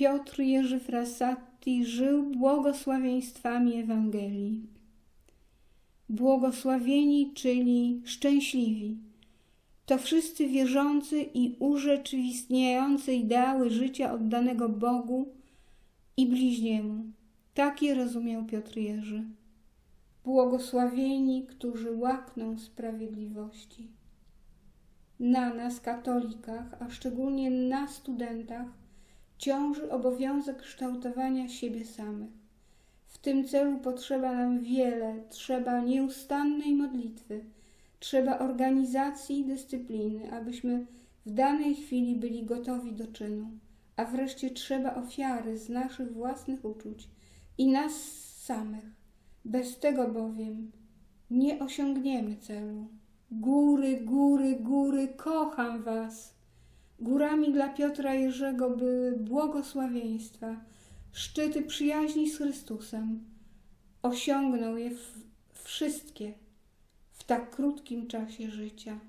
Piotr Jerzy Frassati żył błogosławieństwami Ewangelii. Błogosławieni, czyli szczęśliwi. To wszyscy wierzący i urzeczywistniający ideały życia oddanego Bogu i bliźniemu. Tak je rozumiał Piotr Jerzy. Błogosławieni, którzy łakną sprawiedliwości. Na nas, katolikach, a szczególnie na studentach, ciąży obowiązek kształtowania siebie samych. W tym celu potrzeba nam wiele, trzeba nieustannej modlitwy, trzeba organizacji i dyscypliny, abyśmy w danej chwili byli gotowi do czynu, a wreszcie trzeba ofiary z naszych własnych uczuć i nas samych. Bez tego bowiem nie osiągniemy celu. Góry, góry, góry, kocham Was. Górami dla Piotra Jerzego były błogosławieństwa, szczyty przyjaźni z Chrystusem. Osiągnął je wszystkie w tak krótkim czasie życia.